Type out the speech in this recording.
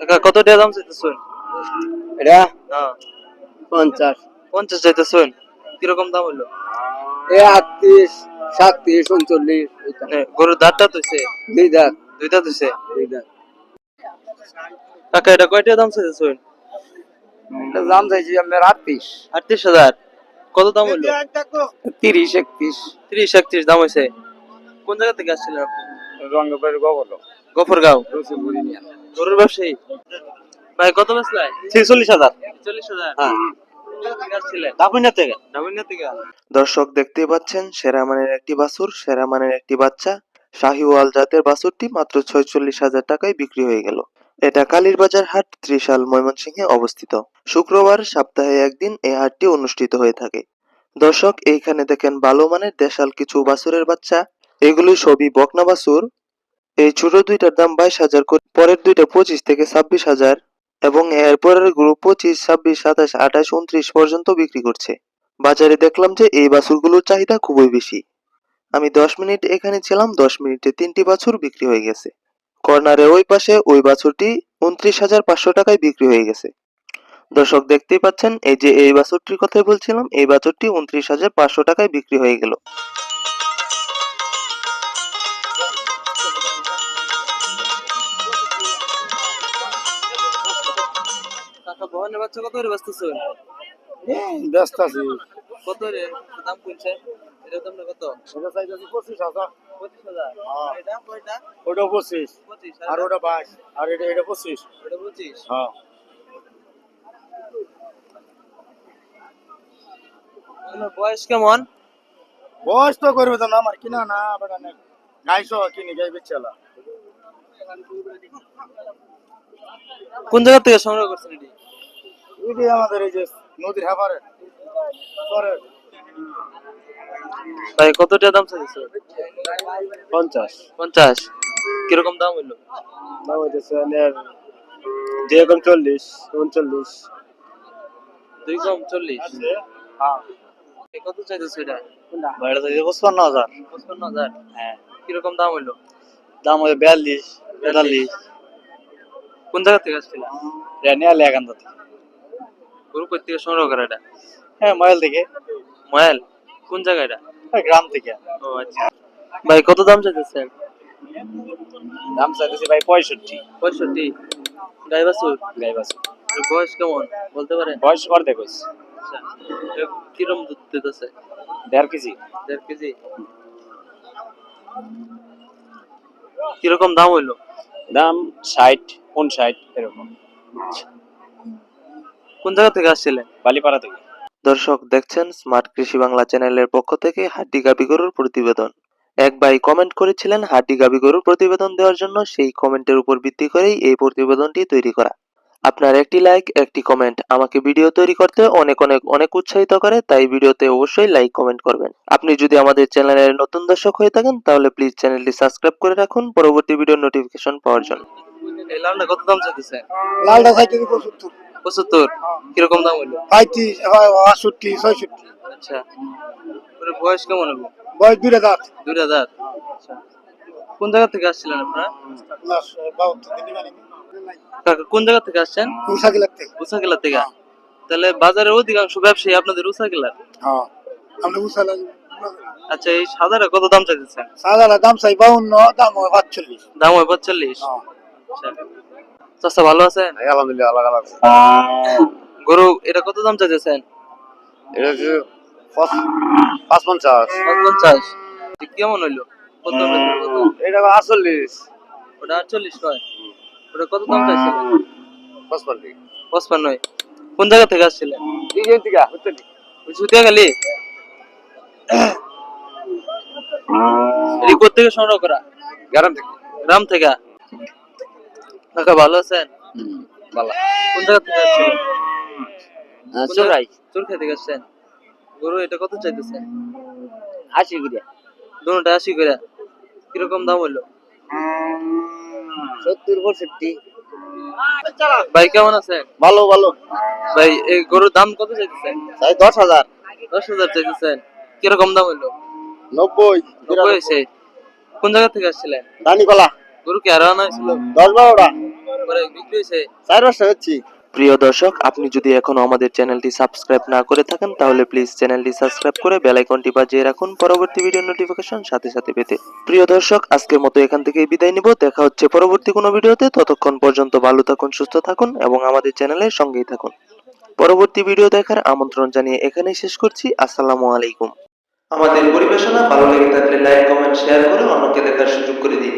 কত টাকা দাম চাইতেছেন? এটা? হ্যাঁ পঞ্চাশ। পঞ্চাশ চাইতেছেন? কীরকম দাম হইল? এ আটত্রিশ সাতত্রিশ উনচল্লিশ গরুর দাঁতটা তুইছে দুই দাঁত। দুইটা তুইছে দুই দাঁত। কাকা এটা কয়টা দাম চাইতেছেন? এটা দাম চাইছি আপনার আটত্রিশ। আটত্রিশ হাজার। কত দাম হইল? তিরিশ একত্রিশ। ত্রিশ একত্রিশ দাম হয়েছে কোন জায়গা থেকে আসছিলেন আপনি? রঙ্গপের গোবর গফরগাঁও। রসুলপুরি নিয়ে গরুর ব্যবসায়ী? ভাই কত বেচলাই ছেচল্লিশ হাজার। চল্লিশ হাজার। হ্যাঁ। দর্শক দেখতেই পাচ্ছেন সেরা মানের একটি বাছুর সেরা মানের একটি বাচ্চা। শাহিওয়াল জাতের বাছুরটি মাত্র ছয়চল্লিশ হাজার টাকায় বিক্রি হয়ে গেল। এটা কালীর বাজার হাট ত্রিশাল ময়মনসিংহে অবস্থিত। শুক্রবার সপ্তাহে একদিন এই হাটটি অনুষ্ঠিত হয়ে থাকে। দর্শক এইখানে দেখেন ভালো মানের দেশাল কিছু বাছুরের বাচ্চা। এগুলি সবই বকনা বাছুর। এই ছোট দুইটার দাম বাইশ হাজার করে, পরের দুইটা পঁচিশ থেকে ছাব্বিশ হাজার এবং এর পরের গ্রুপ পঁচিশ, ছাব্বিশ, সাতাশ, আঠাশ, উনত্রিশ পর্যন্ত বিক্রি করছে। বাজারে দেখলাম যে এই বাছুরগুলোর চাহিদা খুবই বেশি। আমি দশ মিনিট এখানে ছিলাম, দশ মিনিটে তিনটি বাছুর বিক্রি হয়ে গেছে। কর্নারের ওই পাশে ওই বাছুরটি উনত্রিশ হাজার পাঁচশো টাকায় বিক্রি হয়ে গেছে। দর্শক দেখতেই পাচ্ছেন, এই যে এই বাছুরটির কথাই বলছিলাম, এই বাছুরটি উনত্রিশ হাজার পাঁচশো টাকায় বিক্রি হয়ে গেল। ভবানের বাচ্চা কত করে বাঁচতেছেন ব্যস্ত আছি। কত রে? দাম কইছে? দাম কত? ওটা চাইতেছি পঁচিশ হাজার। পঁচিশ হাজার। হ্যাঁ। এটা কয়টা? ওটা পঁচিশ। পঁচিশ আর ওটা বাইশ। আর এটা এটা পঁচিশ। হ্যাঁ। বয়স কেমন? বয়স তো করবে তো না আমার কিনা না বেটা না গাইছো কিনি গাই বেচালা কোন জায়গা থেকে সংগ্রহ করছেন এটি? এটি আমাদের এই যে নদীর হ্যাপারে পরে ভাই কত দাম চাইছে পঞ্চাশ। পঞ্চাশ। কীরকম দাম হইল? দাম হইতেছে যেরকম চল্লিশ উনচল্লিশ। দুই কম চল্লিশ হ্যাঁ। কত চাইতেছে এটা? ভাইটা চাইছে পঁচপান্ন হাজার। পঁচপান্ন হাজার? হ্যাঁ। কীরকম দাম হইল? দাম হচ্ছে বিয়াল্লিশ তেতাল্লিশ। কোন জায়গা থেকে আসছিল? নিয়ে লেখান তো গরু কই থেকে সংগ্রহ করা এটা? হ্যাঁ মোবাইল থেকে। ময়াল? কোন জায়গা এটা? হ্যাঁ, গ্রাম থেকে। ও আচ্ছা। ভাই কত দাম চাইতেছেন? দাম চাইতেছি ভাই পঁয়ষট্টি। পঁয়ষট্টি? গাই বাছুর গাই বয়স কেমন? বলতে পারেন? বয়স অর্ধেক হয়েছে। আচ্ছা কিরম দুধ দিতেছে? দেড় কেজি। দেড় কেজি? কীরকম দাম হইল? দাম ষাট উনষাট এরকম। কোন জায়গা থেকে আসছিলেন? বালিপাড়া থেকে। দর্শক দেখছেন স্মার্ট কৃষি বাংলা চ্যানেলের পক্ষ থেকে হাড্ডি গাবি গরুর প্রতিবেদন। এক ভাই কমেন্ট করেছিলেন হাড্ডি গাবি গরুর প্রতিবেদন দেওয়ার জন্য সেই কমেন্টের উপর ভিত্তি করেই এই প্রতিবেদনটি তৈরি করা। আপনার একটি লাইক একটি কমেন্ট আমাকে ভিডিও তৈরি করতে অনেক অনেক অনেক উৎসাহিত করে তাই ভিডিওতে অবশ্যই লাইক কমেন্ট করবেন। আপনি যদি আমাদের চ্যানেলের নতুন দর্শক হয়ে থাকেন তাহলে প্লিজ চ্যানেলটি সাবস্ক্রাইব করে রাখুন পরবর্তী ভিডিও নোটিফিকেশন পাওয়ার জন্য। এই লালটা কত দাম চাইতেছে লালটা চাইতেছি পঁচাত্তর। পঁচাত্তর কীরকম দাম হইল? পঁয়ত্রিশ আটষট্টি ছয়ষট্টি। আচ্ছা বয়স কেমন হবে বয়স দুইটা দাঁত দুই হাজার আচ্ছা। কোন জায়গা থেকে আসছিলেন আপনারা? কাকা কোন জায়গা থেকে আসছেন? উষাকি লাগতে উষাকেলা থেকে? তাহলে বাজারের অধিকাংশ ব্যবসায়ী আপনাদের উষাকেলার হ্যাঁ। আমরা উষা লাগি আচ্ছা এই সাদাটা কত দাম চাইতেছেন? সাদাটা দাম চাই বাউন্ন দাম হয় পাঁচচল্লিশ। দাম হয় পঁয়তাল্লিশ আচ্ছা। চাষা ভালো আছেন? আলহামদুলিল্লাহ আলাদা আলাদা গরু এটা কত দাম চাইতেছেন? এটা হচ্ছে পাঁচ- পঞ্চাশ। পাঁচ পঞ্চাশ। কেমন হইল? কত এটা আটচল্লিশ। ওটা আটচল্লিশ নয়। ওটা কত দাম চাইছিলেন পঁচপান্ন। পঁচপান্ন। কোন জায়গা থেকে আসছিলেন? এই দিকে। উত্তরটি ওই ছুটিয়া গেলি এটি সংগ্রহ করা? গ্রাম থেকে। গ্রাম থেকে? কাকা ভালো আছেন? ভালো। কোন জায়গা থেকে জায়গা- চোরাই চোরখা থেকে আসছেন গরু এটা কত চাইতেছেন আশি করে। দুটা আশি করে। কীরকম দাম হইল? সত্তর পঁয়ষট্টি। ভাই কেমন আছেন? ভালো ভালো। ভাই এই গরুর দাম কত চাইতেছেন তাই দশ হাজার। দশ হাজার চাইতেছেন। কীরকম দাম হইল? নব্বই নব্বই কোন জায়গা থেকে আসছিলেন? দানিপালা গরু কি আরও আনা হয়েছিল দশ বারোটা। পরে বিক্রি হয়েছে? চার বছর হচ্ছি। প্রিয় দর্শক আপনি যদি এখনও আমাদের চ্যানেলটি সাবস্ক্রাইব না করে থাকেন তাহলে প্লিজ চ্যানেলটি সাবস্ক্রাইব করে বেল আইকনটি বাজিয়ে রাখুন। পরবর্তী ভিডিও নোটিফিকেশন সাথে সাথে পেতে। প্রিয় দর্শক আজকের মতো এখান থেকেই বিদায় নিব। দেখা হচ্ছে পরবর্তী কোনো ভিডিওতে। ততক্ষণ পর্যন্ত ভালো থাকুন সুস্থ থাকুন এবং আমাদের চ্যানেলের সঙ্গেই থাকুন। পরবর্তী ভিডিও দেখার আমন্ত্রণ জানিয়ে এখানেই শেষ করছি। আসসালামু আলাইকুম। আমাদের পরিবেশনা ভালো লেগে থাকলে লাইক কমেন্ট শেয়ার করে অন্যকে দেখার সুযোগ করে দিন।